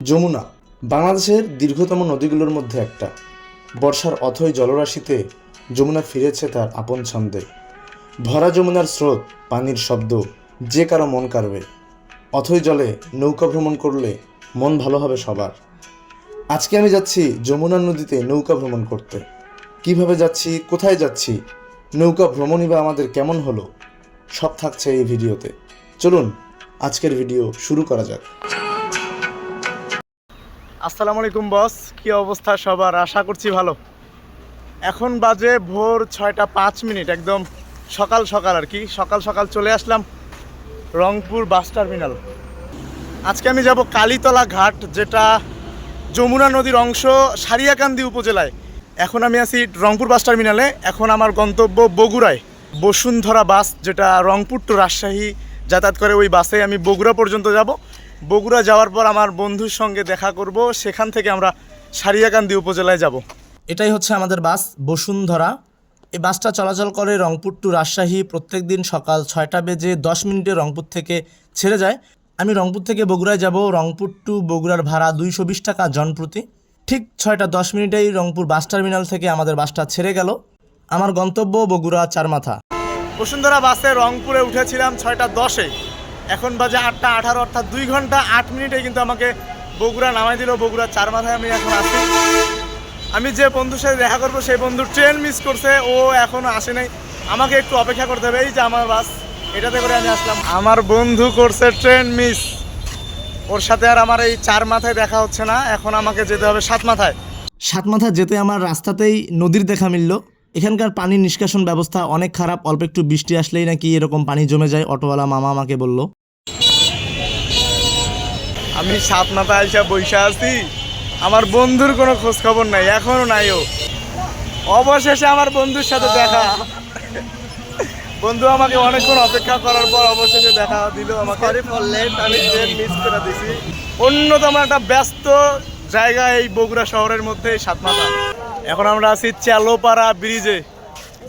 যমুনা, বাংলাদেশের দীর্ঘতম নদীগুলোর মধ্যে একটা। বর্ষার অথই জলরাশিতে যমুনা ফিরেছে তার আপন ছন্দে। ভরা যমুনার স্রোত, পানির শব্দ, যে কারও মন কাড়বে। অথই জলে নৌকা ভ্রমণ করলে মন ভালো হবে সবার। আজকে আমি যাচ্ছি যমুনা নদীতে নৌকা ভ্রমণ করতে। কীভাবে যাচ্ছি, কোথায় যাচ্ছি, নৌকা ভ্রমণই বা আমাদের কেমন হলো, সব থাকছে এই ভিডিওতে। চলুন, আজকের ভিডিও শুরু করা যাক। আসসালামু আলাইকুম, বস। কি অবস্থা সবার? আশা করছি ভালো। এখন বাজে ভোর ছয়টা পাঁচ মিনিট, একদম সকাল সকাল আর কি। সকাল সকাল চলে আসলাম রংপুর বাস টার্মিনাল। আজকে আমি যাব কালীতলা ঘাট, যেটা যমুনা নদীর অংশ সারিয়াকান্দি উপজেলায়। এখন আমি আছি রংপুর বাস টার্মিনালে। এখন আমার গন্তব্য বগুড়ায়, বসুন্ধরা বাস, যেটা রংপুর টু রাজশাহী যাতায়াত করে ওই বাসে আমি বগুড়া পর্যন্ত যাব। বগুড়া যাওয়ার পর আমার বন্ধুর সঙ্গে দেখা করব। সেখান থেকে আমরা সারিয়াকান্দি উপজেলায় যাব। এটাই হচ্ছে আমাদের বাস বসুন্ধরা। এই বাসটা চলাচল করে রংপুর টু রাজশাহী প্রত্যেক দিন সকাল ছয়টা বেজে দশ মিনিটে রংপুর থেকে ছেড়ে যায়। আমি রংপুর থেকে বগুড়ায় যাব রংপুর টু বগুড়ার ভাড়া দুইশো বিশ টাকা জনপ্রতি। ঠিক ছয়টা দশ মিনিটেই রংপুর বাস টার্মিনাল থেকে আমাদের বাসটা ছেড়ে গেল। আমার গন্তব্য বগুড়া চারমাথা। বসুন্ধরা বাসে রংপুরে উঠেছিলাম ছয়টা দশে। এখন বাজে আটটা আঠারো, অর্থাৎ দুই ঘণ্টা আট মিনিটে কিন্তু আমাকে বগুড়া নামাই দিল, বগুড়া চার মাথায় আমি এখন আছি। আমি যে বন্ধুর সাথে দেখা করব, সেই বন্ধু ট্রেন মিস করছে, ও এখনও আসে নাই। আমাকে একটু অপেক্ষা করতে হবে, এই যে আমার বাস, এটাতে করে আমি আসলাম। আমার বন্ধু করছে ট্রেন মিস ওর সাথে আর আমার এই চার মাথায় দেখা হচ্ছে না, এখন আমাকে যেতে হবে সাত মাথায় সাতমাথা যেতে আমার রাস্তাতেই নদীর দেখা মিলল। এখানকার পানি নিষ্কাশন ব্যবস্থা অনেক খারাপ, অল্প একটু বৃষ্টি আসলেই নাকি এরকম পানি জমে যায়, অটোওয়ালা মামা আমাকে বলল। আমি সাত মাথা আইসা বৈশা আছি। আমার বন্ধুর কোনো খোঁজ খবর নাই এখনও নাই ও অবশেষে আমার বন্ধুর সাথে দেখা। বন্ধু আমাকে অনেকক্ষণ অপেক্ষা করার পর অবশেষে দেখা দিল আমাকে। আমি ট্রেন মিস করে দিছি। অন্যতম একটা ব্যস্ত জায়গা এই বগুড়া শহরের মধ্যে সাতমাথা এখন আমরা আছি চালোপাড়া ব্রিজে।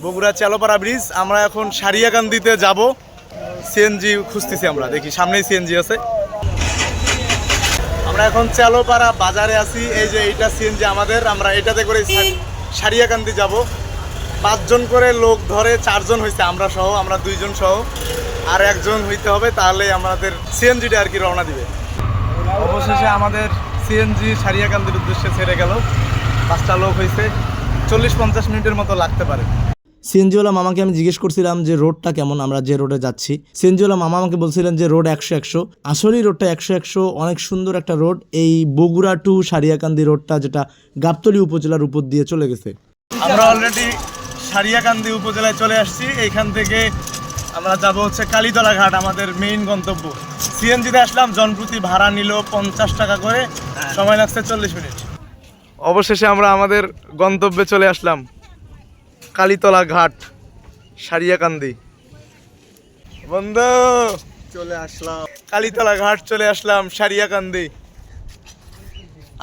বগুড়া চালোপাড়া ব্রিজ আমরা এখন সারিয়াকান্দিতে যাব। সিএনজি খুঁজতেছি আমরা দেখি সামনেই সিএনজি আছে। আমরা এখন চালোপাড়া বাজারে আছি। এই যে এইটা সিএনজি আমাদের। আমরা এটাতে করে সারিয়াকান্দি যাব। পাঁচজন করে লোক ধরে চারজন হয়েছে আমরা সহ, আমরা দুইজন সহ। আর একজন হইতে হবে, তাহলে আমাদের সিএনজিটা আর কি রওনা দিবে। অবশেষে আমাদের সিএনজি সারিয়াকান্দির উদ্দেশ্যে ছেড়ে গেল। পাঁচটা লোক হয়েছে চল্লিশ পঞ্চাশ মিনিটের মতো লাগতে পারে। সিএনজিওয়ালা মামাকে আমি জিজ্ঞেস করছিলাম যে রোডটা কেমন? আমরা যে রোডে যাচ্ছি। সিএনজিওয়ালা মামা আমাকে বলছিলেন যে রোড একশো একশো। আসলেই রোডটা একশো একশো অনেক সুন্দর একটা রোড। এই বগুড়া টু সারিয়াকান্দি রোডটা যেটা গাবতলী উপজেলার উপর দিয়ে চলে গেছে। আমরা অলরেডি সারিয়াকান্দি উপজেলায় চলে আসছি। এইখান থেকে আমরা যাব হচ্ছে কালীতলা ঘাট আমাদের মেইন গন্তব্য। সিএনজিতে আসলাম জনপ্রতি ভাড়া নিল পঞ্চাশ টাকা করে। সময় লাগছে চল্লিশ মিনিট। অবশেষে আমরা আমাদের গন্তব্যে চলে আসলাম। কালীতলা ঘাট সারিয়াকান্দি। বন্ধু চলে আসলাম। কালীতলা ঘাট চলে আসলাম সারিয়াকান্দি।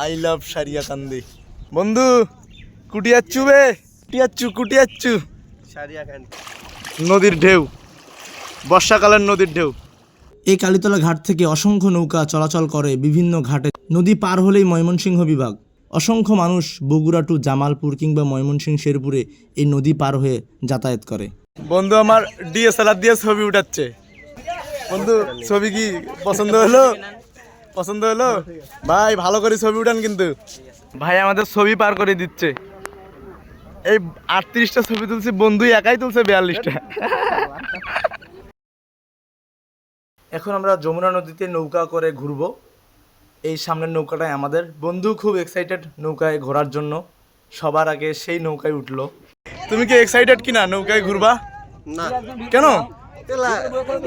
I love Sariakandi. বন্ধু কুটিয়াচ্ছু বে? কুটিয়াচ্ছু কুটিয়াচ্ছু। নদীর ঢেউ। বর্ষাকালের নদীর ঢেউ। এই কালীতলা ঘাট থেকে অসংখ্য নৌকা চলাচল করে বিভিন্ন ঘাটে। নদী পার হলেই ময়মনসিংহ বিভাগ। অসংখ্য মানুষ বগুড়া টু জামালপুর কিংবা ময়মনসিংহ শেরপুরে এই নদী পার হয়ে যাতায়াত করে। বন্ধু আমার ডিএসএলআর দিয়ে ছবি উঠাচ্ছে। বন্ধু ছবি কি পছন্দ হলো? পছন্দ হলো? ভাই ভালো করে ছবি উঠান কিন্তু। ভাই আমাদের ছবি পার করে দিচ্ছে। এই আটত্রিশটা ছবি তুলছি বন্ধু একাই তুলছে বিয়াল্লিশটা। এখন আমরা যমুনা নদীতে নৌকা করে ঘুরবো। এই সামনের নৌকাটাই আমাদের। বন্ধু খুব এক্সাইটেড নৌকায় ঘোরার জন্য। সবার আগে সেই নৌকায় উঠল। তুমি কি এক্সাইটেড কিনা নৌকায় ঘুরবা? না। কেন?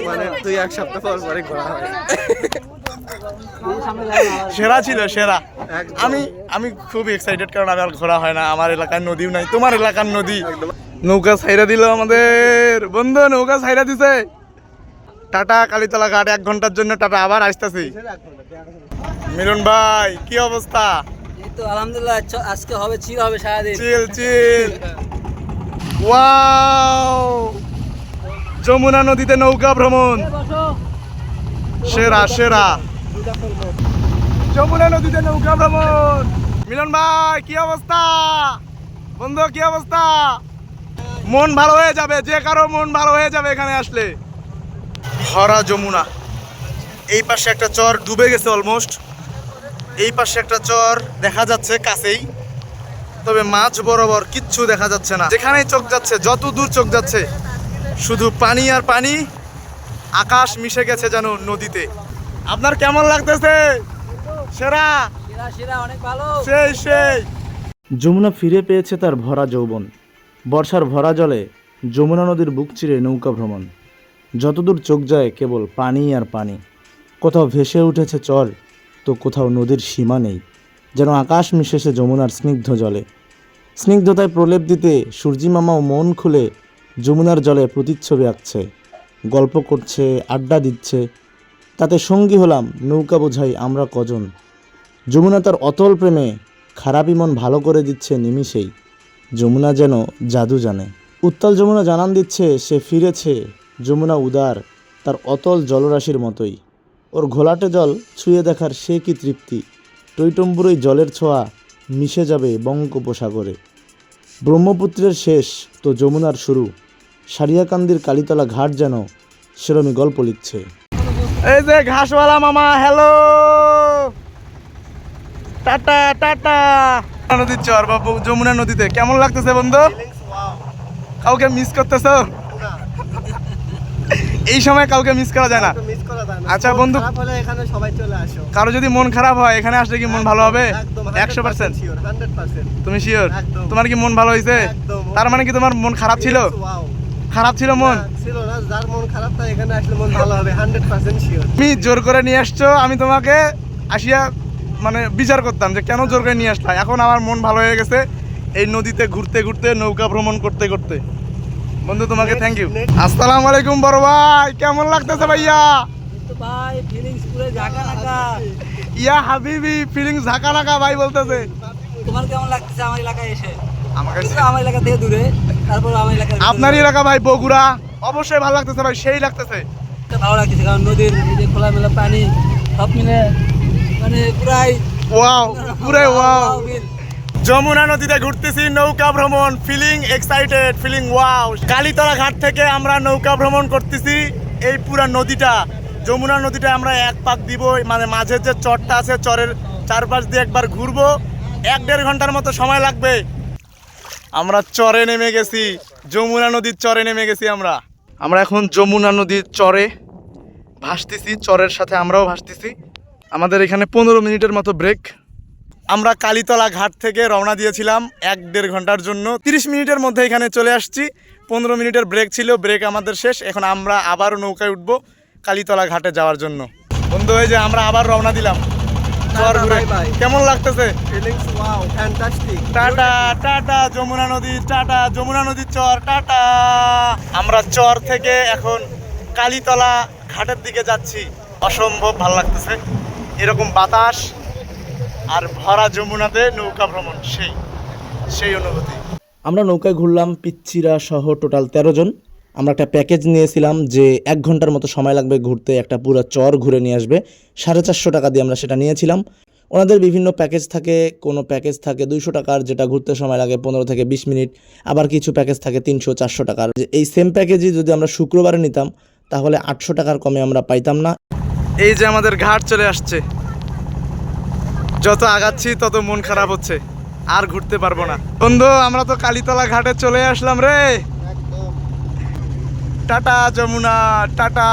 মানে তুই এক সপ্তাহ পর পরে ঘোরা হয়। সেরা ছিল সেরা। আমি আমি খুব এক্সাইটেড কারণ আমার ঘোরা হয় না। আমার এলাকার নদীও নাই তোমার এলাকার নদী। নৌকা ছাইরা দিল আমাদের। বন্ধু নৌকা ছাইরা দিছে। টাটা কালীতলা ঘাট এক ঘণ্টার জন্য টাটা আবার আসতেছি। মিলন ভাই কি অবস্থা? তো আলহামদুলিল্লাহ আজকে হবে চিল হবে সারাদিন। চিল চিল ওয়াও যমুনা নদীতে নৌকা ভ্রমণ। সেরা সেরা। যমুনা নদীতে নৌকা ভ্রমণ। মিলন ভাই কি অবস্থা? বন্ধু কি অবস্থা? মন ভালো হয়ে যাবে যে কারও মন ভালো হয়ে যাবে এখানে আসলে। ভরা যমুনা। এই পাশে একটা চর ডুবে গেছে অলমোস্ট এই পাশে একটা চর দেখা যাচ্ছে কাছেই। তবে মাছ বরাবর কিচ্ছু দেখা যাচ্ছে না। যেখানেই চোখ যাচ্ছে যত দূর চোখ যাচ্ছে শুধু পানি আর পানি। আকাশ মিশে গেছে যেন নদীতে। আপনার কেমন লাগতেছে? সেরা? সেরা সেরা অনেক ভালো। সেই সেই। যমুনা ফিরে পেয়েছে তার ভরা যৌবন। বর্ষার ভরা জলে যমুনা নদীর বুক চিরে নৌকা ভ্রমণ। যতদূর চোখ যায় কেবল পানি আর পানি। কোথাও ভেসে উঠেছে চর, তো কোথাও নদীর সীমা নেই, যেন আকাশ মিশেছে যমুনার স্নিগ্ধ জলে। স্নিগ্ধতায় প্রলেপ দিতে সূর্যি মামাও মন খুলে যমুনার জলে প্রতিচ্ছবি আঁকছে, গল্প করছে, আড্ডা দিচ্ছে। তাতে সঙ্গী হলাম নৌকা বোঝাই আমরা কজন। যমুনা তার অতল প্রেমে খারাপই মন ভালো করে দিচ্ছে নিমিষেই। যমুনা যেন জাদু জানে। উত্তাল যমুনা জানান দিচ্ছে, সে ফিরেছে যমুনা উদার, তার অতল জলরাশির মতোই। ওর ঘোলাটে জল ছুঁয়ে দেখার সে কি তৃপ্তি? টৈটম্বুরই জলের ছোঁয়া মিশে যাবে বঙ্গোপসাগরে। ব্রহ্মপুত্রের শেষ তো যমুনার শুরু। সারিয়াকান্দির কালীতলা ঘাট যেন সেরমই গল্প লিখছে। এই যে ঘাসওয়ালা মামা, হ্যালো! Tata tata! নদীর চর বাবু, যমুনা নদীতে, কেমন লাগতেছে বন্ধু? কাউকে মিস করতেছো? এই সময় কাউকে মিস করা যায় না। মিস করা যায় না। আচ্ছা, বন্ধু- খারাপ হলে এখানে সবাই চলে আসো। কারও যদি মন খারাপ হয় এখানে আসলে কি মন ভালো হবে? একদম একশো পার্সেন্ট শিওর তুমি শিওর তোমার কি মন ভালো হয়েছে? তার মানে কি তোমার মন খারাপ ছিল? খারাপ ছিল মন? ছিল না যার মন খারাপ তাই এখানে আসলে মন ভালো হবে হান্ড্রেড পার্সেন্ট শিওর তুমি জোর করে নিয়ে আসছো আমি তোমাকে আসিয়া মানে বিচার করতাম যে কেন জোর করে নিয়ে আসলা? এখন আমার মন ভালো হয়ে গেছে এই নদীতে ঘুরতে ঘুরতে নৌকা ভ্রমণ করতে করতে। বন্ধু তোমাকে থ্যাংক ইউ আসসালামু আলাইকুম বড় ভাই কেমন লাগতেছে ভাইয়া ভাই ফিলিংস পুরো ঝাঁকা নাকা ইয়া হাবিবি ফিলিং ঝাঁকা নাকা ভাই বলতেছে তোমার কেমন লাগতেছে আমার এলাকায় এসে আমার কাছে কিন্তু আমার এলাকা থেকে দূরে তারপর আমার আপনার এলাকা ভাই বগুড়া অবশ্যই ভালো লাগতেছে ভাই সেই লাগতেছে ভালো লাগতেছে কারণ নদীর যে খোলামেলা পানি সব মিলে মানে পুরাই ওয়াও পুরে ওয়াও। যমুনা নদীতে ঘুরতেছি, নৌকা ভ্রমণ feeling excited feeling wow Kalitala ঘাট থেকে আমরা নৌকা ভ্রমণ করতেছি, এই পুরা নদীটা, যমুনা নদীটা আমরা এক পাক দিব মানে মাঝের যে চরটা আছে, চরের চারপাশ দিয়ে একবার ঘুরবো, এক দেড় ঘণ্টার মতো সময় লাগবে। আমরা চরে নেমে গেছি, যমুনা নদীর চরে নেমে গেছি আমরা। আমরা এখন যমুনা নদীর চরে ভাসতেছি, চরের সাথে আমরাও ভাসতেছি। আমাদের এখানে পনেরো মিনিটের মতো ব্রেক আমরা কালীতলা ঘাট থেকে রওনা দিয়েছিলাম এক দেড় ঘণ্টার জন্য। তিরিশ মিনিটের মধ্যে এখানে চলে আসছি। পনেরো মিনিটের ব্রেক ছিল ব্রেক আমাদের শেষ। এখন আমরা আবারও নৌকায় উঠবো কালীতলা ঘাটে যাওয়ার জন্য। বন্ধু হয়ে যে আমরা আবার রওনা দিলাম. কেমন লাগতেছে? ফিলিংস টাটা টাটা যমুনা নদী টাটা যমুনা নদীর চর টাটা। আমরা চর থেকে এখন কালীতলা ঘাটের দিকে যাচ্ছি। অসম্ভব ভালো লাগতেছে। এরকম বাতাস। আর ভরা যমুনাতে নৌকা ভ্রমণ সেই সেই অনুভূতি। আমরা নৌকায় ঘুরলাম পিচ্চিরা সহ টোটাল তেরো জন। আমরা একটা প্যাকেজ নিয়েছিলাম যে এক ঘণ্টার মতো সময় লাগবে ঘুরতে একটা পুরো চর ঘুরে নিয়ে আসবে। সাড়ে চারশো টাকা দিয়ে আমরা সেটা নিয়েছিলাম। ওনাদের বিভিন্ন প্যাকেজ থাকে কোনো প্যাকেজ থাকে দুইশো টাকার যেটা ঘুরতে সময় লাগে পনেরো থেকে বিশ মিনিট। আবার কিছু প্যাকেজ থাকে তিনশো চারশো টাকার। এই সেম প্যাকেজই যদি আমরা শুক্রবারে নিতাম তাহলে আটশো টাকার কমে আমরা পাইতাম না। এই যে আমাদের ঘাট চলে আসছে। যত আগাচ্ছি, তত মন খারাপ হচ্ছে। আর ঘুরতে পারব না। বন্ধু, আমরা তো কালীতলা ঘাটে চলে আসলাম রে। Tata, Jamuna, tata.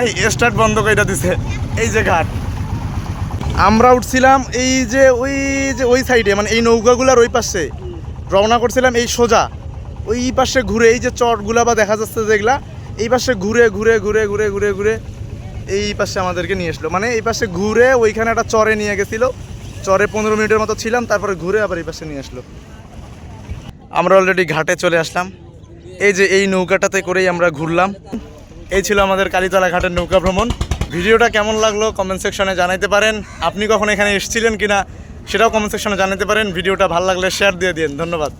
এই, স্টার্ট বন্ধ করে দিছে। এই যে ঘাট। আমরা উঠছিলাম এই যে, ওই যে, ওই সাইডে মানে এই নৌকাগুলার ওই পাশে। রওনা করছিলাম এই সোজা। ওই পাশে ঘুরে, এই যে চটগুলা বা দেখা যাচ্ছে যেগুলা, এই পাশে ঘুরে ঘুরে ঘুরে ঘুরে ঘুরে ঘুরে। এই পাশে আমাদেরকে নিয়ে আসলো মানে এই পাশে ঘুরে ওইখানে একটা চরে নিয়ে গেছিল। চরে পনেরো মিনিটের মতো ছিলাম, তারপরে ঘুরে আবার এই পাশে নিয়ে আসলো। আমরা অলরেডি ঘাটে চলে আসলাম। এই যে এই নৌকাটাতে করেই আমরা ঘুরলাম। এই ছিল আমাদের কালীতলা ঘাটের নৌকা ভ্রমণ। ভিডিওটা কেমন লাগল কমেন্ট সেকশনে জানাইতে পারেন। আপনি কখন এখানে এসেছিলেন কিনা, সেটাও কমেন্ট সেকশনে জানাতে পারেন। ভিডিওটা ভালো লাগলে শেয়ার দিয়ে দিন ধন্যবাদ।